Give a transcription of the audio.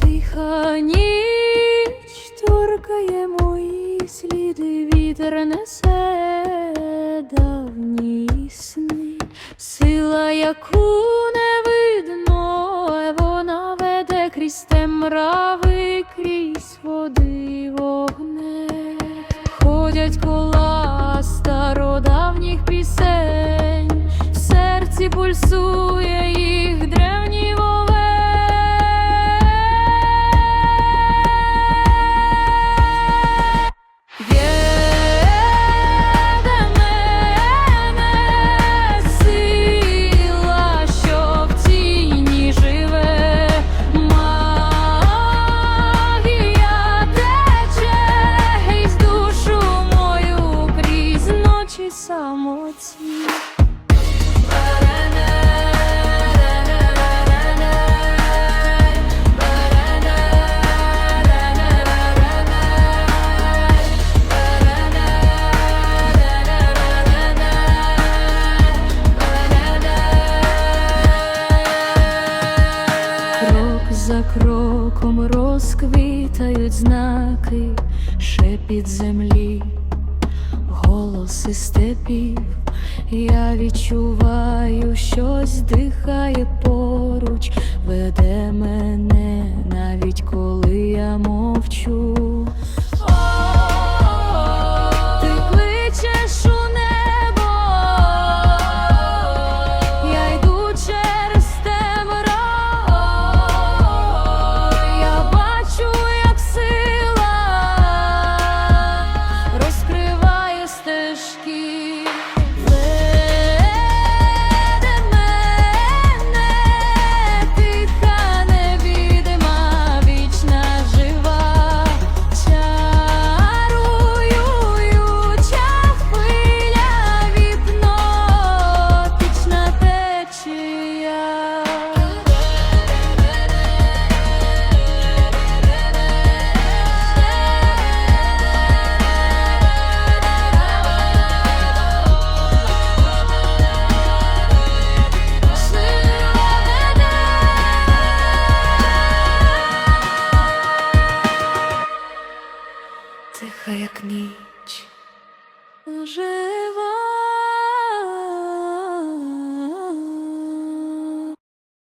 Тиха ніч торкає мої сліди вітер несе давні сни, сила, яку не видно, вона веде крізь темрави, крізь води вогне, ходять кола стародавніх пісень, в серці пульсує їх. Крок за кроком розквітають знаки, шепіт землі, голоси степів. Я відчуваю, щось дихає поруч, веде мене, навіть коли я мовчу. Тиха, як ніч, жива.